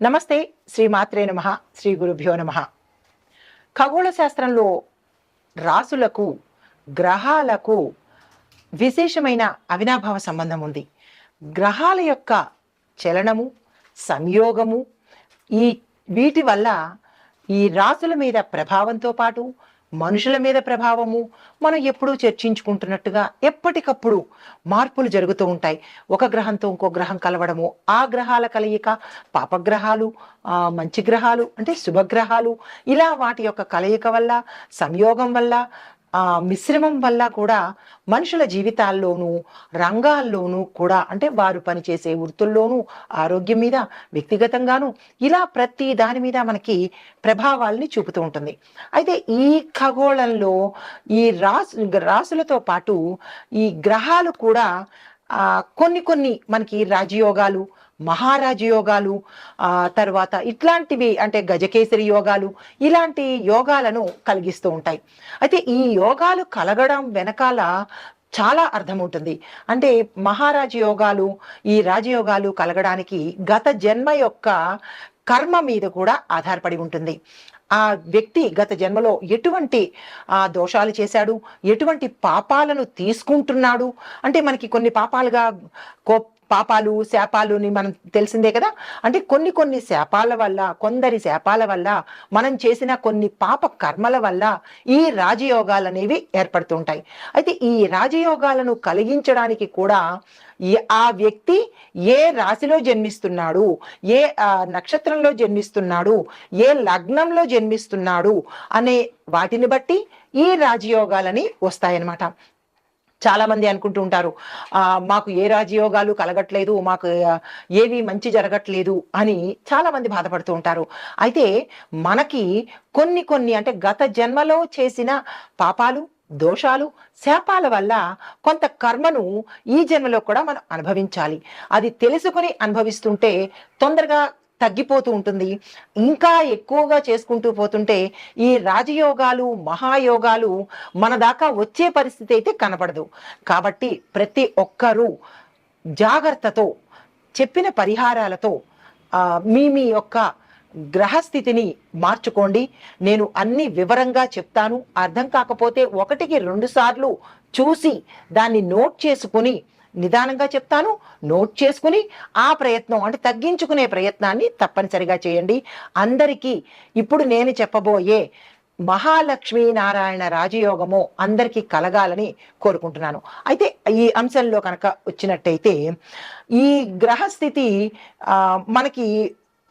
నమస్తే శ్రీ మాత్రే నమ శ్రీ గురుభ్యో నమ. ఖగోళ శాస్త్రంలో రాసులకు గ్రహాలకు విశేషమైన అవినాభావ సంబంధం ఉంది. గ్రహాల యొక్క చలనము సంయోగము ఈ వీటి వల్ల ఈ రాసుల మీద ప్రభావంతో పాటు మనుషుల మీద ప్రభావము మనం ఎప్పుడూ చర్చించుకుంటున్నట్టుగా ఎప్పటికప్పుడు మార్పులు జరుగుతూ ఉంటాయి. ఒక గ్రహంతో ఇంకో గ్రహం కలవడము ఆ గ్రహాల కలయిక పాపగ్రహాలు మంచి గ్రహాలు అంటే శుభగ్రహాలు ఇలా వాటి యొక్క కలయిక వల్ల సంయోగం వల్ల ఆ మిశ్రమం వల్ల కూడా మనుషుల జీవితాల్లోనూ రంగాల్లోనూ కూడా అంటే వారు పనిచేసే వృత్తుల్లోనూ ఆరోగ్యం మీద వ్యక్తిగతంగాను ఇలా ప్రతి దాని మీద మనకి ప్రభావాల్ని చూపుతూ ఉంటుంది. అయితే ఈ ఖగోళంలో ఈ రాసు రాసులతో పాటు ఈ గ్రహాలు కూడా కొన్ని కొన్ని మనకి రాజయోగాలు మహారాజు యోగాలు తర్వాత ఇట్లాంటివి అంటే గజకేసరి యోగాలు ఇలాంటి యోగాలను కలిగిస్తూ ఉంటాయి. అయితే ఈ యోగాలు కలగడం వెనకాల చాలా అర్థం ఉంటుంది అంటే మహారాజ యోగాలు ఈ రాజయోగాలు కలగడానికి గత జన్మ యొక్క కర్మ మీద కూడా ఆధారపడి ఉంటుంది. ఆ వ్యక్తి గత జన్మలో ఎటువంటి ఆ దోషాలు చేశాడు? ఎటువంటి పాపాలను తీసుకుంటున్నాడు? అంటే మనకి కొన్ని పాపాలుగా కో పాపాలు శాపాలు అని మనం తెలిసిందే కదా? అంటే కొన్ని కొన్ని శాపాల వల్ల కొందరి శాపాల వల్ల మనం చేసిన కొన్ని పాప కర్మల వల్ల ఈ రాజయోగాలు అనేవి ఏర్పడుతుంటాయి అయితే ఈ రాజయోగాలను కలిగించడానికి కూడా ఆ వ్యక్తి ఏ రాశిలో జన్మిస్తున్నాడు ఏ ఆ, నక్షత్రంలో జన్మిస్తున్నాడు ఏ లగ్నంలో జన్మిస్తున్నాడు అనే వాటిని బట్టి ఈ రాజయోగాలని వస్తాయన్నమాట. చాలా మంది అనుకుంటూ ఉంటారు మాకు ఏ రాజయోగాలు కలగట్లేదు మాకు ఏవి మంచి జరగట్లేదు అని చాలా మంది బాధపడుతూ ఉంటారు. అయితే మనకి కొన్ని కొన్ని అంటే గత జన్మలో చేసిన పాపాలు దోషాలు శాపాల వల్ల కొంత కర్మను ఈ జన్మలో కూడా మనం అనుభవించాలి. అది తెలుసుకుని అనుభవిస్తుంటే తొందరగా తగ్గిపోతూ ఉంటుంది. ఇంకా ఎక్కువగా చేసుకుంటూ పోతుంటే ఈ రాజయోగాలు మహాయోగాలు మన దాకా వచ్చే పరిస్థితి అయితే కనపడదు. కాబట్టి ప్రతి ఒక్కరూ జాగ్రత్తతో చెప్పిన పరిహారాలతో మీ మీ యొక్క గ్రహస్థితిని మార్చుకోండి. నేను అన్ని వివరంగా చెప్తాను. అర్థం కాకపోతే ఒకటికి రెండు సార్లు చూసి దాన్ని నోట్ చేసుకుని నిదానంగా చెప్తాను నోట్ చేసుకుని ఆ ప్రయత్నం అంటే తగ్గించుకునే ప్రయత్నాన్ని తప్పనిసరిగా చేయండి. అందరికీ ఇప్పుడు నేను చెప్పబోయే మహాలక్ష్మీ నారాయణ రాజయోగము అందరికీ కలగాలని కోరుకుంటున్నాను. అయితే ఈ అంశంలో కనుక వచ్చినట్టయితే ఈ గ్రహస్థితి మనకి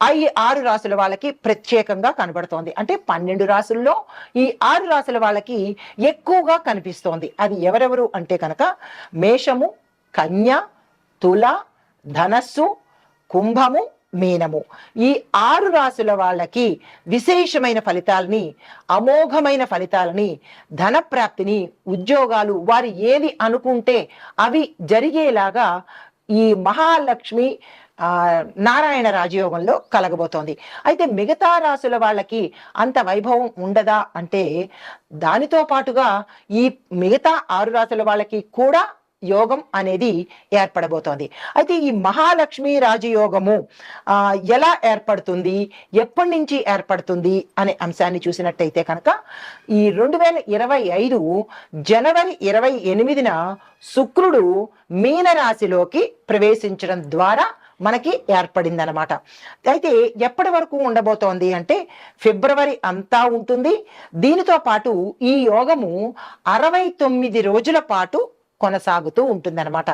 ఐ ఆరు రాసుల వాళ్ళకి ప్రత్యేకంగా కనబడుతోంది. అంటే పన్నెండు రాసుల్లో ఈ ఆరు రాసుల వాళ్ళకి ఎక్కువగా కనిపిస్తోంది. అది ఎవరెవరు అంటే కనుక మేషము కన్య తుల ధనస్సు కుంభము మీనము. ఈ ఆరు రాసుల వాళ్ళకి విశేషమైన ఫలితాలని అమోఘమైన ఫలితాలని ధనప్రాప్తిని ఉద్యోగాలు వారు ఏది అనుకుంటే అవి జరిగేలాగా ఈ మహాలక్ష్మి నారాయణ రాజయోగంలో కలగబోతోంది. అయితే మిగతా రాసుల వాళ్ళకి అంత వైభవం ఉండదా అంటే దానితో పాటుగా ఈ మిగతా ఆరు రాసుల వాళ్ళకి కూడా యోగం అనేది ఏర్పడబోతోంది. అయితే ఈ మహాలక్ష్మి రాజయోగము ఎలా ఏర్పడుతుంది ఎప్పటి నుంచి ఏర్పడుతుంది అనే అంశాన్ని చూసినట్టయితే కనుక ఈ రెండు వేల ఇరవై ఐదు జనవరి ఇరవై ఎనిమిదిన శుక్రుడు మీనరాశిలోకి ప్రవేశించడం ద్వారా మనకి ఏర్పడిందనమాట అయితే ఎప్పటి వరకు ఉండబోతోంది అంటే ఫిబ్రవరి అంతా ఉంటుంది. దీనితో పాటు ఈ యోగము అరవై తొమ్మిది రోజుల పాటు కొనసాగుతూ ఉంటుందన్నమాట.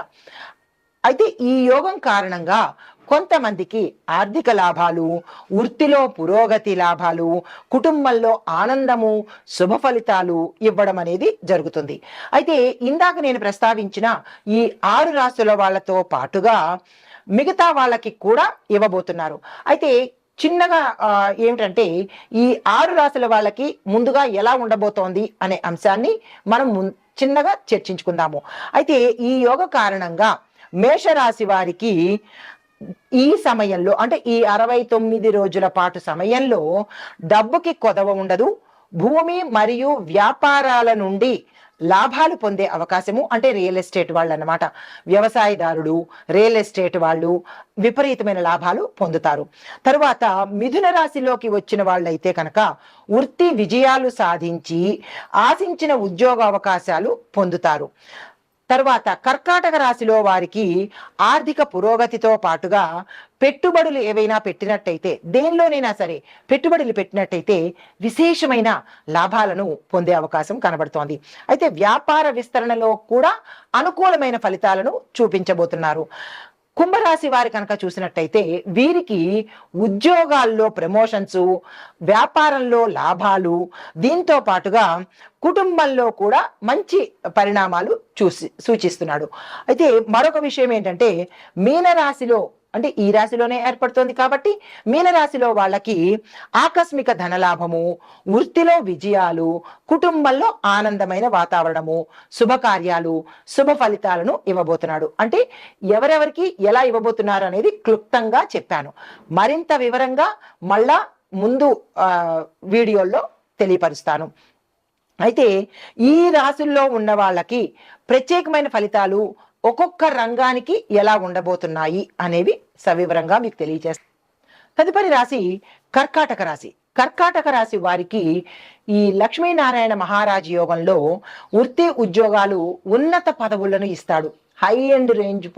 అయితే ఈ యోగం కారణంగా కొంతమందికి ఆర్థిక లాభాలు వృత్తిలో పురోగతి లాభాలు కుటుంబంలో ఆనందము శుభ ఫలితాలు ఇవ్వడం అనేది జరుగుతుంది. అయితే ఇందాక నేను ప్రస్తావించిన ఈ ఆరు రాసుల వాళ్ళతో పాటుగా మిగతా వాళ్ళకి కూడా ఇవ్వబోతున్నారు. అయితే చిన్నగా ఏమిటంటే ఈ ఆరు రాసుల వాళ్ళకి ముందుగా ఎలా ఉండబోతోంది అనే అంశాన్ని మనం ముం- చిన్నగా చర్చించుకుందాము. అయితే ఈ యోగ కారణంగా మేషరాశి వారికి ఈ సమయంలో అంటే ఈ అరవై తొమ్మిది రోజుల పాటు సమయంలో డబ్బుకి కొదవ ఉండదు. భూమి మరియు వ్యాపారాల నుండి లాభాలు పొందే అవకాశము అంటే రియల్ ఎస్టేట్ వాళ్ళు అన్నమాట వ్యవసాయదారుడు రియల్ ఎస్టేట్ వాళ్ళు విపరీతమైన లాభాలు పొందుతారు. తరువాత మిథున రాశిలోకి వచ్చిన వాళ్ళైతే కనుక వృత్తి విజయాలు సాధించి ఆశించిన ఉద్యోగ అవకాశాలు పొందుతారు. తర్వాత కర్కాటక రాశిలో వారికి ఆర్థిక పురోగతితో పాటుగా పెట్టుబడులు ఏవైనా పెట్టినట్టయితే దేనిలోనైనా సరే పెట్టుబడులు పెట్టినట్టయితే విశేషమైన లాభాలను పొందే అవకాశం కనబడుతోంది. అయితే వ్యాపార విస్తరణలో కూడా అనుకూలమైన ఫలితాలను చూపించబోతున్నారు. కుంభరాశి వారి కనుక చూసినట్టయితే వీరికి ఉద్యోగాల్లో ప్రమోషన్స్ వ్యాపారంలో లాభాలు దీంతో పాటుగా కుటుంబంలో కూడా మంచి పరిణామాలు చూసి సూచిస్తున్నాడు. అయితే మరొక విషయం ఏంటంటే మీనరాశిలో అంటే ఈ రాశిలోనే ఏర్పడుతోంది కాబట్టి మీనరాశిలో వాళ్ళకి ఆకస్మిక ధనలాభము వృత్తిలో విజయాలు కుటుంబంలో ఆనందమైన వాతావరణము శుభకార్యాలు శుభ ఫలితాలను ఇవ్వబోతున్నాడు. అంటే ఎవరెవరికి ఎలా ఇవ్వబోతున్నారు అనేది క్లుప్తంగా చెప్పాను. మరింత వివరంగా మళ్ళా ముందు వీడియోల్లో తెలియపరుస్తాను. అయితే ఈ రాశుల్లో ఉన్న వాళ్ళకి ప్రత్యేకమైన ఫలితాలు ఒక్కొక్క రంగానికి ఎలా ఉండబోతున్నాయి అనేవి సవివరంగా మీకు తెలియజేస్తాను తదుపరి రాశి కర్కాటక రాశి. కర్కాటక రాశి వారికి ఈ లక్ష్మీనారాయణ మహారాజ్ యోగంలో వృత్తి ఉద్యోగాలు ఉన్నత పదవులను ఇస్తాడు. హై అండ్ రేంజ్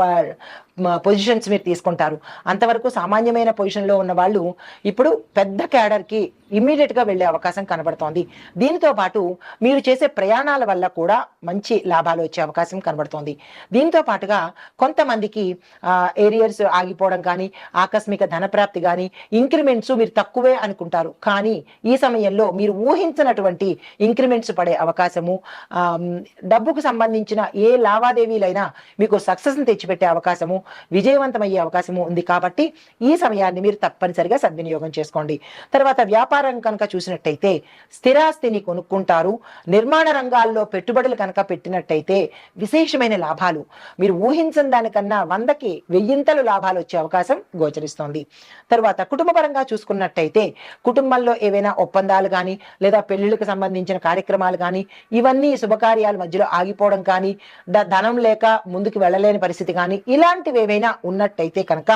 పొజిషన్స్ మీరు తీసుకుంటారు. అంతవరకు సామాన్యమైన పొజిషన్లో ఉన్న వాళ్ళు ఇప్పుడు పెద్ద క్యాడర్కి ఇమ్మీడియట్గా వెళ్ళే అవకాశం కనబడుతోంది. దీనితో పాటు మీరు చేసే ప్రయాణాల వల్ల కూడా మంచి లాభాలు వచ్చే అవకాశం కనబడుతోంది. దీంతో పాటుగా కొంతమందికి ఏరియర్స్ ఆగిపోవడం కానీ ఆకస్మిక ధనప్రాప్తి కానీ ఇంక్రిమెంట్స్ మీరు తక్కువే అనుకుంటారు. కానీ ఈ సమయంలో మీరు ఊహించినటువంటి ఇంక్రిమెంట్స్ పడే అవకాశము డబ్బుకు సంబంధించిన ఏ లావాదేవీలైనా మీకు సక్సెస్ని తెచ్చిపెట్టే అవకాశము విజయవంతమయ్యే అవకాశము ఉంది కాబట్టి ఈ సమయాన్ని మీరు తప్పనిసరిగా సద్వినియోగం చేసుకోండి. తర్వాత వ్యాపారం కనుక చూసినట్టయితే స్థిరాస్తిని కొనుక్కుంటారు. నిర్మాణ రంగాల్లో పెట్టుబడులు కనుక పెట్టినట్టయితే విశేషమైన లాభాలు. మీరు ఊహించని దానికన్నా వందకి వెయ్యింతలు లాభాలు వచ్చే అవకాశం గోచరిస్తోంది. తర్వాత కుటుంబపరంగా చూసుకున్నట్టయితే కుటుంబంలో ఏవైనా ఒప్పందాలు కానీ లేదా పెళ్ళిళ్ళకి సంబంధించిన కార్యక్రమాలు కానీ ఇవన్నీ శుభకార్యాల మధ్యలో ఆగిపోవడం కానీ ధనం లేక ముందుకు వెళ్ళలేని పరిస్థితి కానీ ఇలాంటివి ఏవైనా ఉన్నట్టయితే కనుక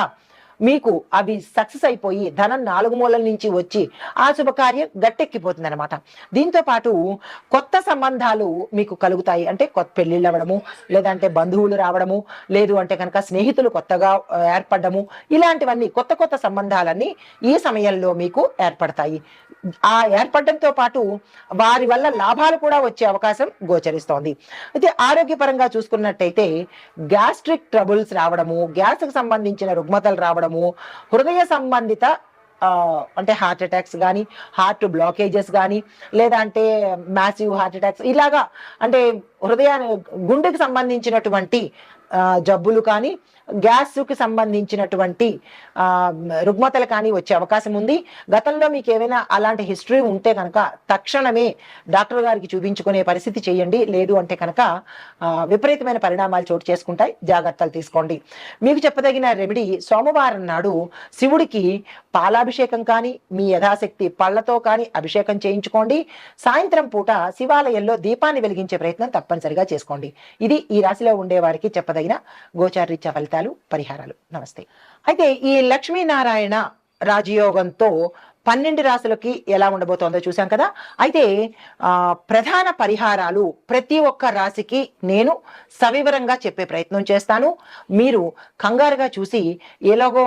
మీకు అవి సక్సెస్ అయిపోయి ధనం నాలుగు మూలల నుంచి వచ్చి ఆ శుభకార్యం గట్టెక్కిపోతుంది అనమాట దీంతో పాటు కొత్త సంబంధాలు మీకు కలుగుతాయి. అంటే కొత్త పెళ్ళిళ్ళు అవ్వడము లేదంటే బంధువులు రావడము లేదు అంటే కనుక స్నేహితులు కొత్తగా ఏర్పడము ఇలాంటివన్నీ కొత్త కొత్త సంబంధాలన్నీ ఈ సమయంలో మీకు ఏర్పడతాయి. ఆ ఏర్పడడంతో పాటు వారి వల్ల లాభాలు కూడా వచ్చే అవకాశం గోచరిస్తోంది. అయితే ఆరోగ్యపరంగా చూసుకున్నట్టయితే గ్యాస్ట్రిక్ ట్రబుల్స్ రావడము గ్యాస్కి సంబంధించిన రుగ్మతలు రావడము హృదయ సంబంధిత అంటే హార్ట్ అటాక్స్ కానీ హార్ట్ బ్లాకేజెస్ కానీ లేదా అంటే మ్యాసివ్ హార్ట్ అటాక్స్ ఇలాగా అంటే హృదయాన్ని గుండెకి సంబంధించినటువంటి జబ్బులు కానీ గ్యాస్కి సంబంధించినటువంటి ఆ, రుగ్మతలు కానీ వచ్చే అవకాశం ఉంది. గతంలో మీకు ఏమైనా అలాంటి హిస్టరీ ఉంటే కనుక తక్షణమే డాక్టర్ గారికి చూపించుకునే పరిస్థితి చేయండి. లేదు అంటే కనుక విపరీతమైన పరిణామాలు చోటు చేసుకుంటాయి. జాగ్రత్తలు తీసుకోండి. మీకు చెప్పదగిన రెమెడీ సోమవారం నాడు శివుడికి పాలాభిషేకం కానీ మీ యథాశక్తి పళ్ళతో కానీ అభిషేకం చేయించుకోండి. సాయంత్రం పూట శివాలయంలో దీపాన్ని వెలిగించే ప్రయత్నం తప్పనిసరిగా చేసుకోండి. ఇది ఈ రాశిలో ఉండే వారికి చెప్పదగిన గోచారీత్య ఫలితాలు పరిహారాలు. నమస్తే. అయితే ఈ లక్ష్మీనారాయణ రాజయోగంతో పన్నెండు రాశులకి ఎలా ఉండబోతోందో చూసాం కదా. అయితే ప్రధాన పరిహారాలు ప్రతి ఒక్క రాశికి నేను సవివరంగా చెప్పే ప్రయత్నం చేస్తాను. మీరు కంగారుగా చూసి ఎలాగో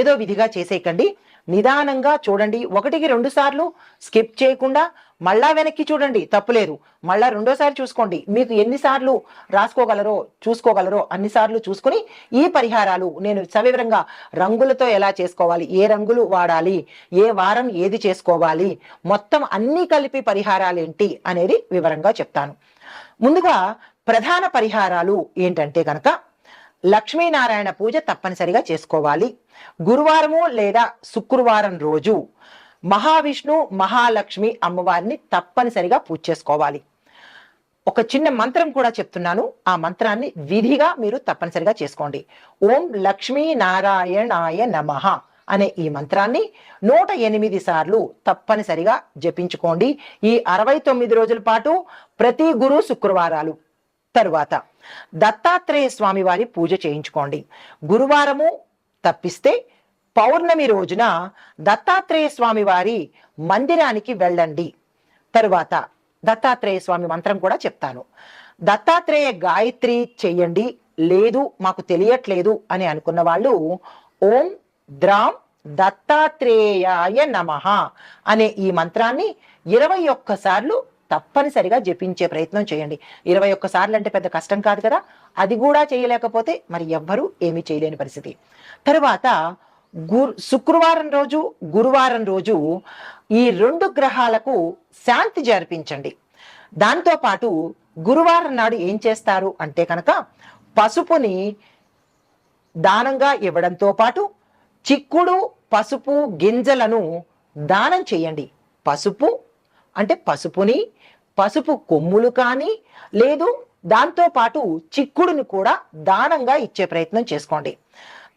ఏదో విధిగా చేసేయకండి. నిదానంగా చూడండి. ఒకటికి రెండు సార్లు స్కిప్ చేయకుండా మళ్ళా వెనక్కి చూడండి. తప్పులేదు మళ్ళా రెండోసారి చూసుకోండి. మీకు ఎన్నిసార్లు రాసుకోగలరో చూసుకోగలరో అన్నిసార్లు చూసుకుని ఈ పరిహారాలు నేను సవివరంగా రంగులతో ఎలా చేసుకోవాలి ఏ రంగులు వాడాలి ఏ వారం ఏది చేసుకోవాలి మొత్తం అన్నీ కలిపి పరిహారాలు ఏంటి అనేది వివరంగా చెప్తాను. ముందుగా ప్రధాన పరిహారాలు ఏంటంటే కనుక లక్ష్మీనారాయణ పూజ తప్పనిసరిగా చేసుకోవాలి. గురువారము లేదా శుక్రవారం రోజు మహావిష్ణు మహాలక్ష్మి అమ్మవారిని తప్పనిసరిగా పూజ చేసుకోవాలి. ఒక చిన్న మంత్రం కూడా చెప్తున్నాను. ఆ మంత్రాన్ని విధిగా మీరు తప్పనిసరిగా చేసుకోండి. ఓం లక్ష్మీ నారాయణాయ నమః అనే ఈ మంత్రాన్ని నూట ఎనిమిది సార్లు తప్పనిసరిగా జపించుకోండి. ఈ అరవై తొమ్మిది రోజుల పాటు ప్రతి గురు శుక్రవారాలు. తరువాత దత్తాత్రేయ స్వామివారి పూజ చేయించుకోండి. గురువారము తప్పిస్తే పౌర్ణమి రోజున దత్తాత్రేయ స్వామివారి మందిరానికి వెళ్ళండి. తరువాత దత్తాత్రేయ స్వామి మంత్రం కూడా చెప్తాను. దత్తాత్రేయ గాయత్రి చెయ్యండి లేదు మాకు తెలియట్లేదు అని అనుకున్న వాళ్ళు ఓం ద్రాం దత్తాత్రేయాయ నమః అనే ఈ మంత్రాన్ని ఇరవై ఒక్కసార్లు తప్పనిసరిగా జపించే ప్రయత్నం చేయండి. ఇరవై ఒక్కసార్లు అంటే పెద్ద కష్టం కాదు కదా? అది కూడా చేయలేకపోతే మరి ఎవ్వరూ ఏమీ చేయలేని పరిస్థితి. తరువాత గురు శుక్రవారం రోజు గురువారం రోజు ఈ రెండు గ్రహాలకు శాంతి జరిపించండి. దాంతో పాటు గురువారం నాడు ఏం చేస్తారు అంటే కనుక పసుపుని దానంగా ఇవ్వడంతో పాటు చిక్కుడు పసుపు గింజలను దానం చేయండి. పసుపు అంటే పసుపుని పసుపు కొమ్ములు కానీ లేదు దాంతో పాటు చిక్కుడుని కూడా దానంగా ఇచ్చే ప్రయత్నం చేసుకోండి.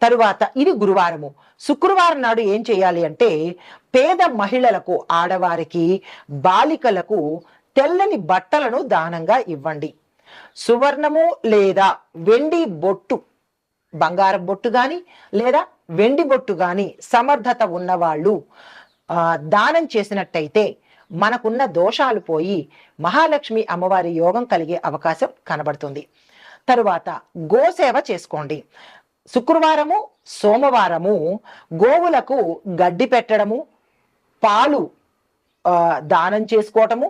తరువాత ఇది గురువారము. శుక్రవారం నాడు ఏం చేయాలి అంటే పేద మహిళలకు ఆడవారికి బాలికలకు తెల్లని బట్టలను దానంగా ఇవ్వండి. సువర్ణము లేదా వెండి బొట్టు బంగారం బొట్టు కానీ లేదా వెండి బొట్టు కానీ సమర్థత ఉన్నవాళ్ళు దానం చేసినట్టయితే మనకున్న దోషాలు పోయి మహాలక్ష్మి అమ్మవారి యోగం కలిగే అవకాశం కనబడుతుంది. తరువాత గోసేవ చేసుకోండి. శుక్రవారము సోమవారము గోవులకు గడ్డి పెట్టడము పాలు దానం చేసుకోవటము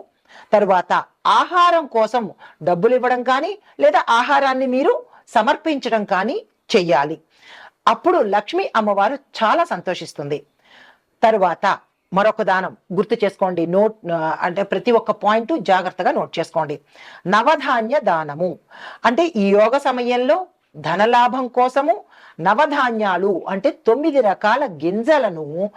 తరువాత ఆహారం కోసం డబ్బులు ఇవ్వడం కానీ లేదా ఆహారాన్ని మీరు సమర్పించడం కానీ చెయ్యాలి. అప్పుడు లక్ష్మి అమ్మవారు చాలా సంతోషిస్తుంది. తరువాత మరొక దానం గుర్తు చేసుకోండి. నోట్ అంటే ప్రతి ఒక్క పాయింట్ జాగ్రత్తగా నోట్ చేసుకోండి. నవధాన్య దానము. అంటే ఈ యోగ సమయంలో ధనలాభం కోసము నవధాన్యాలు అంటే తొమ్మిది రకాల గింజలను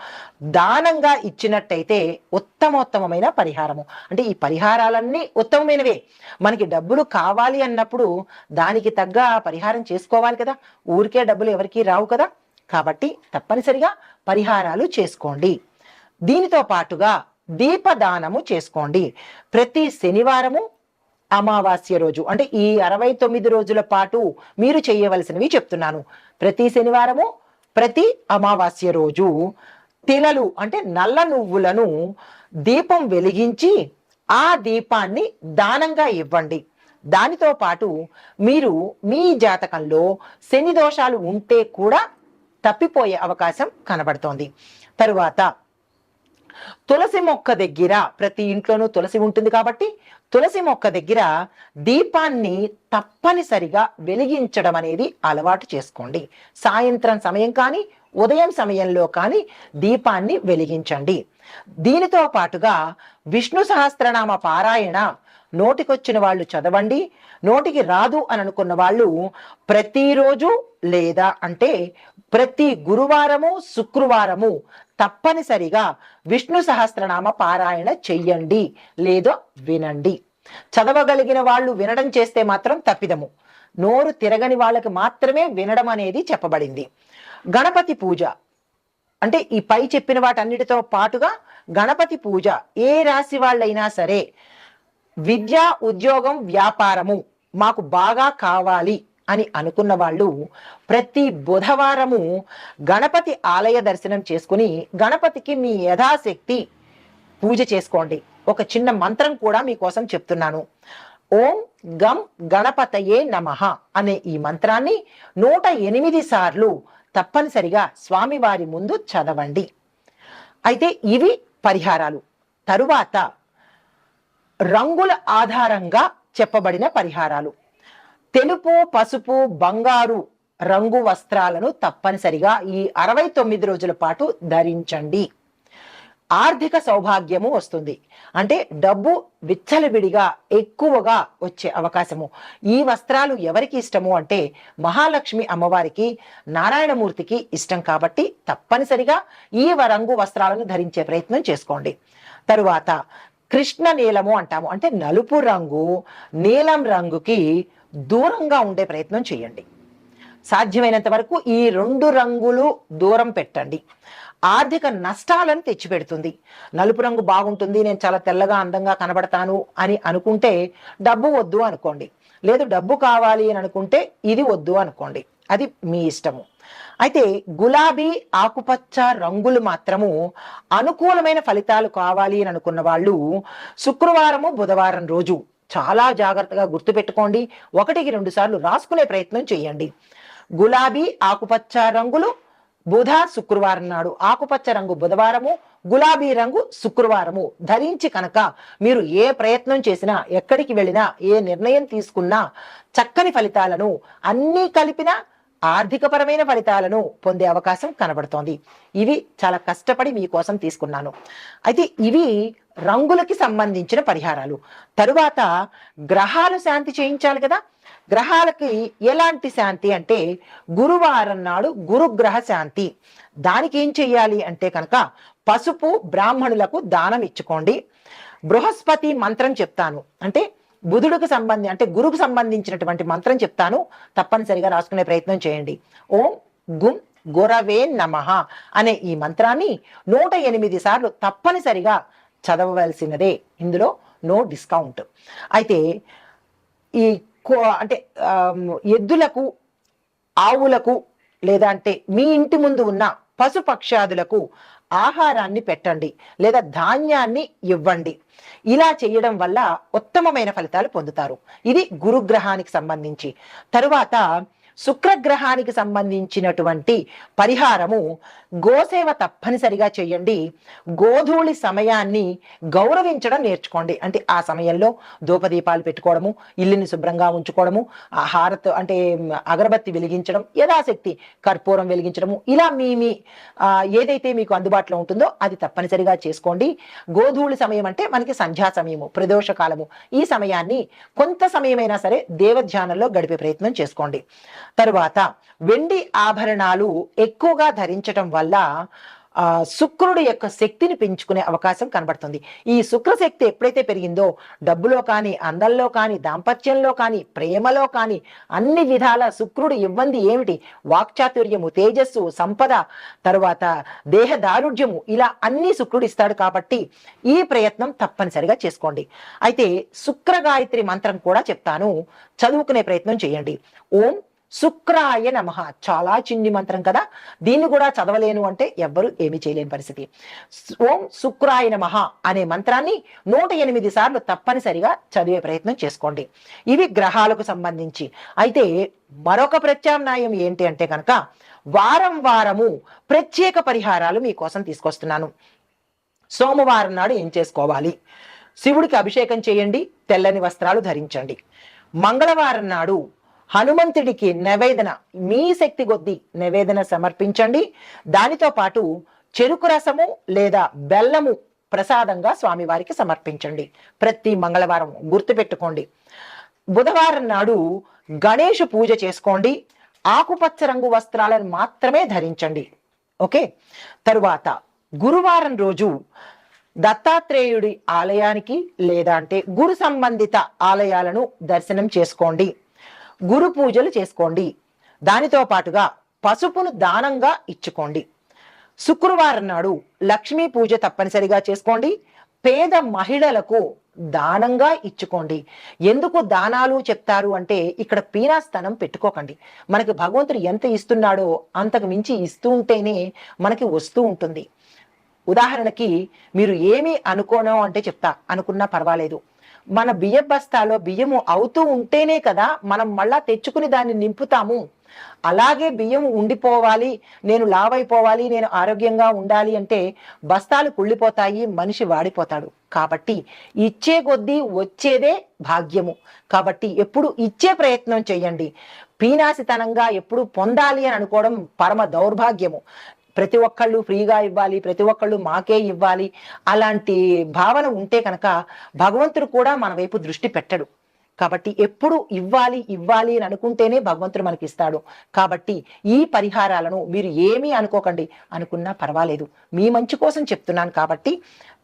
దానంగా ఇచ్చినట్టయితే ఉత్తమోత్తమైన పరిహారము. అంటే ఈ పరిహారాలన్నీ ఉత్తమమైనవే. మనకి డబ్బులు కావాలి అన్నప్పుడు దానికి తగ్గ పరిహారం చేసుకోవాలి కదా. ఊరికే డబ్బులు ఎవరికీ రావు కదా. కాబట్టి తప్పనిసరిగా పరిహారాలు చేసుకోండి. దీనితో పాటుగా దీపదానము చేసుకోండి. ప్రతి శనివారము అమావాస్య రోజు అంటే ఈ అరవై తొమ్మిది రోజుల పాటు మీరు చేయవలసినవి చెప్తున్నాను. ప్రతి శనివారము ప్రతి అమావాస్య రోజు తిలలు అంటే నల్ల నువ్వులను దీపం వెలిగించి ఆ దీపాన్ని దానంగా ఇవ్వండి. దానితో పాటు మీరు మీ జాతకంలో శని దోషాలు ఉంటే కూడా తప్పిపోయే అవకాశం కనబడుతోంది. తరువాత తులసి మొక్క దగ్గర ప్రతి ఇంట్లోనూ తులసి ఉంటుంది కాబట్టి తులసి మొక్క దగ్గర దీపాన్ని తప్పనిసరిగా వెలిగించడం అనేది అలవాటు చేసుకోండి. సాయంత్రం సమయం కానీ ఉదయం సమయంలో కానీ దీపాన్ని వెలిగించండి. దీనితో పాటుగా విష్ణు సహస్రనామ పారాయణ నోటికొచ్చిన వాళ్ళు చదవండి. నోటికి రాదు అని అనుకున్న వాళ్ళు ప్రతిరోజు లేదా అంటే ప్రతి గురువారము శుక్రవారము తప్పనిసరిగా విష్ణు సహస్రనామ పారాయణ చెయ్యండి లేదో వినండి. చదవగలిగిన వాళ్ళు వినడం చేస్తే మాత్రం తప్పిదము. నోరు తిరగని వాళ్ళకి మాత్రమే వినడం అనేది చెప్పబడింది. గణపతి పూజ. అంటే ఈ పై చెప్పిన వాటన్నిటితో పాటుగా గణపతి పూజ. ఏ రాశి వాళ్ళైనా సరే విద్య ఉద్యోగం వ్యాపారము మాకు బాగా కావాలి. అని అనుకున్న వాళ్ళు ప్రతి బుధవారము గణపతి ఆలయ దర్శనం చేసుకుని గణపతికి మీ యథాశక్తి పూజ చేసుకోండి. ఒక చిన్న మంత్రం కూడా మీకోసం చెప్తున్నాను. ఓం గం గణపతయే నమః అనే ఈ మంత్రాన్ని నూట ఎనిమిది సార్లు తప్పనిసరిగా స్వామివారి ముందు చదవండి. అయితే ఇవి పరిహారాలు. తరువాత రంగుల ఆధారంగా చెప్పబడిన పరిహారాలు. తెలుపు పసుపు బంగారు రంగు వస్త్రాలను తప్పనిసరిగా ఈ అరవై తొమ్మిది రోజుల పాటు ధరించండి. ఆర్థిక సౌభాగ్యము వస్తుంది. అంటే డబ్బు విచ్చలవిడిగా ఎక్కువగా వచ్చే అవకాశము. ఈ వస్త్రాలు ఎవరికి ఇష్టము అంటే మహాలక్ష్మి అమ్మవారికి నారాయణమూర్తికి ఇష్టం కాబట్టి తప్పనిసరిగా ఈ రంగు వస్త్రాలను ధరించే ప్రయత్నం చేసుకోండి. తరువాత కృష్ణ నీలము అంటాము. అంటే నలుపు రంగు నీలం రంగుకి దూరంగా ఉండే ప్రయత్నం చేయండి. సాధ్యమైనంత వరకు ఈ రెండు రంగులు దూరం పెట్టండి. ఆర్థిక నష్టాలను తెచ్చిపెడుతుంది. నలుపు రంగు బాగుంటుంది నేను చాలా తెల్లగా అందంగా కనబడతాను అని అనుకుంటే డబ్బు వద్దు అనుకోండి. లేదు డబ్బు కావాలి అని అనుకుంటే ఇది వద్దు అనుకోండి. అది మీ ఇష్టము. అయితే గులాబీ ఆకుపచ్చ రంగులు మాత్రము అనుకూలమైన ఫలితాలు కావాలి అని అనుకున్న వాళ్ళు శుక్రవారము బుధవారం రోజు చాలా జాగ్రత్తగా గుర్తుపెట్టుకోండి. ఒకటికి రెండు సార్లు రాసుకునే ప్రయత్నం చేయండి. గులాబీ ఆకుపచ్చ రంగులు బుధ శుక్రవారం నాడు. ఆకుపచ్చ రంగు బుధవారము గులాబీ రంగు శుక్రవారము. ధరించి కనుక మీరు ఏ ప్రయత్నం చేసినా ఎక్కడికి వెళ్ళినా ఏ నిర్ణయం తీసుకున్నా చక్కని ఫలితాలను అన్నీ కలిపిన ఆర్థికపరమైన ఫలితాలను పొందే అవకాశం కనబడుతోంది. ఇవి చాలా కష్టపడి మీకోసం తీసుకున్నాను. అయితే ఇవి రంగులకి సంబంధించిన పరిహారాలు. తరువాత గ్రహాలు శాంతి చేయించాలి కదా? గ్రహాలకి ఎలాంటి శాంతి అంటే గురువారం నాడు గురుగ్రహ శాంతి. దానికి ఏం చెయ్యాలి అంటే కనుక పసుపు బ్రాహ్మణులకు దానం ఇచ్చుకోండి. బృహస్పతి మంత్రం చెప్తాను. అంటే బుధుడికి సంబంధి అంటే గురుకు సంబంధించినటువంటి మంత్రం చెప్తాను. తప్పనిసరిగా రాసుకునే ప్రయత్నం చేయండి. ఓం గుం గురవే నమః అనే ఈ మంత్రాన్ని నూట ఎనిమిది సార్లు తప్పనిసరిగా చదవవలసినదే ఇందులో నో డిస్కౌంట్. అయితే ఈ కో- అంటే ఎద్దులకు ఆవులకు లేదా అంటే మీ ఇంటి ముందు ఉన్న పశుపక్షాదులకు ఆహారాన్ని పెట్టండి లేదా ధాన్యాన్ని ఇవ్వండి. ఇలా చేయడం వల్ల ఉత్తమమైన ఫలితాలు పొందుతారు. ఇది గురుగ్రహానికి సంబంధించి. తరువాత శుక్రగ్రహానికి సంబంధించినటువంటి పరిహారము గోసేవ తప్పనిసరిగా చేయండి. గోధూళి సమయాన్ని గౌరవించడం నేర్చుకోండి. అంటే ఆ సమయంలో ధూపదీపాలు పెట్టుకోవడము ఇల్లుని శుభ్రంగా ఉంచుకోవడము ఆహారత్ అంటే అగరబత్తి వెలిగించడం యథాశక్తి కర్పూరం వెలిగించడము ఇలా మీ మీ ఏదైతే మీకు అందుబాటులో ఉంటుందో అది తప్పనిసరిగా చేసుకోండి. గోధూళి సమయం అంటే మనకి సంధ్యా సమయము ప్రదోష కాలము. ఈ సమయాన్ని కొంత సమయమైనా సరే దేవధ్యానంలో గడిపే ప్రయత్నం చేసుకోండి. తరువాత వెండి ఆభరణాలు ఎక్కువగా ధరించటం వల్ల శుక్రుడు యొక్క శక్తిని పెంచుకునే అవకాశం కనబడుతుంది. ఈ శుక్ర శక్తి ఎప్పుడైతే పెరిగిందో డబ్బులో కానీ అందంలో కానీ దాంపత్యంలో కానీ ప్రేమలో కానీ అన్ని విధాల శుక్రుడు ఇవ్వంది ఏమిటి? వాక్చాతుర్యము తేజస్సు సంపద తరువాత దేహ దారుఢ్యము ఇలా అన్ని శుక్రుడు ఇస్తాడు కాబట్టి ఈ ప్రయత్నం తప్పనిసరిగా చేసుకోండి. అయితే శుక్ర గాయత్రి మంత్రం కూడా చెప్తాను. చదువుకునే ప్రయత్నం చేయండి. ఓం శుక్రాయ నమ. చాలా చిన్ని మంత్రం కదా. దీన్ని కూడా చదవలేను అంటే ఎవ్వరు ఏమీ చేయలేని పరిస్థితి. ఓం శుక్రాయ నమ అనే మంత్రాన్ని నూట ఎనిమిది సార్లు తప్పనిసరిగా చదివే ప్రయత్నం చేసుకోండి. ఇవి గ్రహాలకు సంబంధించి. అయితే మరొక ప్రత్యామ్నాయం ఏంటి అంటే కనుక వారం వారము ప్రత్యేక పరిహారాలు మీకోసం తీసుకొస్తున్నాను. సోమవారం నాడు ఏం చేసుకోవాలి? శివుడికి అభిషేకం చేయండి తెల్లని వస్త్రాలు ధరించండి. మంగళవారం నాడు హనుమంతుడికి నివేదన మీ శక్తి కొద్దీ నివేదన సమర్పించండి. దానితో పాటు చెరుకు రసము లేదా బెల్లము ప్రసాదంగా స్వామివారికి సమర్పించండి. ప్రతి మంగళవారం గుర్తుపెట్టుకోండి. బుధవారం నాడు గణేష్ పూజ చేసుకోండి. ఆకుపచ్చ రంగు వస్త్రాలను మాత్రమే ధరించండి. ఓకే? తరువాత గురువారం రోజు దత్తాత్రేయుడి ఆలయానికి లేదా అంటే గురు సంబంధిత ఆలయాలను దర్శనం చేసుకోండి. గురు పూజలు చేసుకోండి. దానితో పాటుగా పసుపును దానంగా ఇచ్చుకోండి. శుక్రవారం నాడు లక్ష్మీ పూజ తప్పనిసరిగా చేసుకోండి. పేద మహిళలకు దానంగా ఇచ్చుకోండి. ఎందుకు దానాలు చెప్తారు అంటే ఇక్కడ పీనాస్థనం పెట్టుకోకండి. మనకి భగవంతుడు ఎంత ఇస్తున్నాడో అంతకు మించి ఇస్తూ ఉంటేనే మనకి వస్తూ ఉంటుంది. ఉదాహరణకి మీరు ఏమీ అనుకోను అంటే చెప్తా. అనుకున్నా పర్వాలేదు. మన బియ్య బస్తాలో బియ్యము అవుతూ ఉంటేనే కదా మనం మళ్ళా తెచ్చుకుని దాన్ని నింపుతాము. అలాగే బియ్యం ఉండిపోవాలి నేను లావైపోవాలి నేను ఆరోగ్యంగా ఉండాలి అంటే బస్తాలు కుళ్ళిపోతాయి మనిషి వాడిపోతాడు. కాబట్టి ఇచ్చే కొద్దీ వచ్చేదే భాగ్యము. కాబట్టి ఎప్పుడు ఇచ్చే ప్రయత్నం చేయండి. పీనాసితనంగా ఎప్పుడు పొందాలి అని అనుకోవడం పరమ దౌర్భాగ్యము. ప్రతి ఒక్కళ్ళు ఫ్రీగా ఇవ్వాలి ప్రతి ఒక్కళ్ళు మాకే ఇవ్వాలి అలాంటి భావన ఉంటే కనుక భగవంతుడు కూడా మన వైపు దృష్టి పెట్టడు. కాబట్టి ఎప్పుడు ఇవ్వాలి ఇవ్వాలి అని అనుకుంటేనే భగవంతుడు మనకి ఇస్తాడు కాబట్టి ఈ పరిహారాలను మీరు ఏమీ అనుకోకండి. అనుకున్నా పర్వాలేదు. మీ మంచి కోసం చెప్తున్నాను కాబట్టి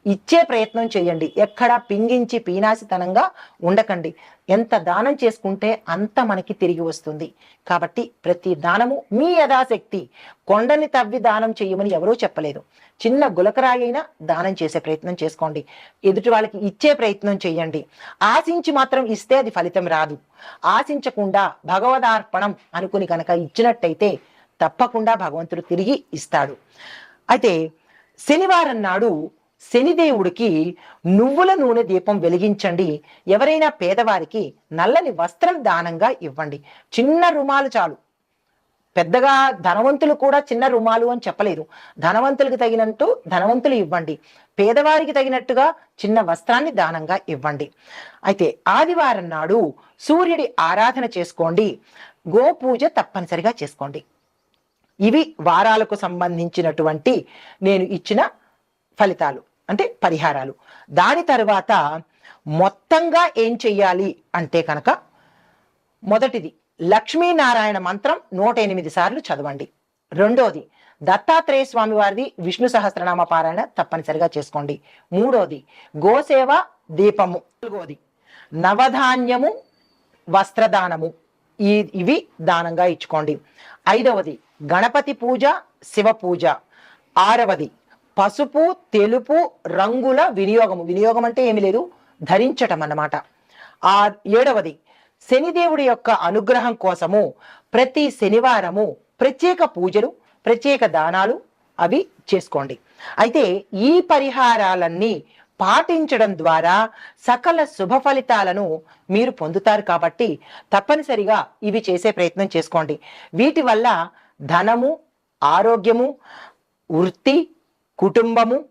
ఇచ్చే ప్రయత్నం చేయండి. ఎక్కడా పింగించి పీనాసితనంగా ఉండకండి. ఎంత దానం చేసుకుంటే అంత మనకి తిరిగి వస్తుంది. కాబట్టి ప్రతి దానము మీ యథాశక్తి. కొండని తవ్వి దానం చేయమని ఎవరూ చెప్పలేదు. చిన్న గులకరాయి అయినా దానం చేసే ప్రయత్నం చేసుకోండి. ఎదుటి వాళ్ళకి ఇచ్చే ప్రయత్నం చేయండి. ఆశించి మాత్రం ఇస్తే అది ఫలితం రాదు. ఆశించకుండా భగవదార్పణం అనుకుని కనుక ఇచ్చినట్టయితే తప్పకుండా భగవంతుడు తిరిగి ఇస్తాడు. అయితే శనివారం నాడు శనిదేవుడికి నువ్వుల నూనె దీపం వెలిగించండి. ఎవరైనా పేదవారికి నల్లని వస్త్రం దానంగా ఇవ్వండి. చిన్న రుమాలు చాలు. పెద్దగా ధనవంతులు కూడా చిన్న రుమాలు అని చెప్పలేదు ధనవంతులకు తగినట్టు ధనవంతులు ఇవ్వండి. పేదవారికి తగినట్టుగా చిన్న వస్త్రాన్ని దానంగా ఇవ్వండి. అయితే ఆదివారం నాడు సూర్యుడి ఆరాధన చేసుకోండి. గోపూజ తప్పనిసరిగా చేసుకోండి. ఇవి వారాలకు సంబంధించినటువంటి నేను ఇచ్చిన ఫలితాలు. అంటే పరిహారాలు. దాని తర్వాత మొత్తంగా ఏం చెయ్యాలి అంటే కనుక మొదటిది లక్ష్మీనారాయణ మంత్రం నూట ఎనిమిది సార్లు చదవండి. రెండోది దత్తాత్రేయ స్వామి వారిది విష్ణు సహస్రనామ పారాయణ తప్పనిసరిగా చేసుకోండి. మూడోది గోసేవ దీపము. నాలుగోది నవధాన్యము వస్త్రదానము. ఈ ఇవి దానంగా ఇచ్చుకోండి. ఐదవది గణపతి పూజ శివ పూజ. ఆరవది పసుపు తెలుపు రంగుల వినియోగము. వినియోగం అంటే ఏమి లేదు ధరించటం అన్నమాట. ఆ ఏడవది శనిదేవుడి యొక్క అనుగ్రహం కోసము ప్రతి శనివారము ప్రత్యేక పూజలు ప్రత్యేక దానాలు అవి చేసుకోండి. అయితే ఈ పరిహారాలన్నీ పాటించడం ద్వారా సకల శుభ ఫలితాలను మీరు పొందుతారు కాబట్టి తప్పనిసరిగా ఇవి చేసే ప్రయత్నం చేసుకోండి. వీటి వల్ల ధనము ఆరోగ్యము వృత్తి కుటుంబము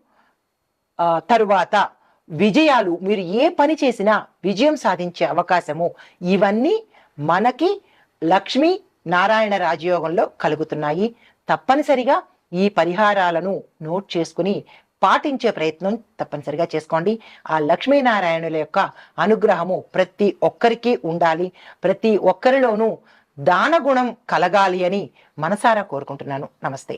తరువాత విజయాలు మీరు ఏ పని చేసినా విజయం సాధించే అవకాశము ఇవన్నీ మనకి లక్ష్మీ నారాయణ రాజయోగంలో కలుగుతున్నాయి. తప్పనిసరిగా ఈ పరిహారాలను నోట్ చేసుకుని పాటించే ప్రయత్నం తప్పనిసరిగా చేసుకోండి. ఆ లక్ష్మీనారాయణుల యొక్క అనుగ్రహము ప్రతి ఒక్కరికి ఉండాలి. ప్రతి ఒక్కరిలోనూ దానగుణం కలగాలి అని మనసారా కోరుకుంటున్నాను. నమస్తే.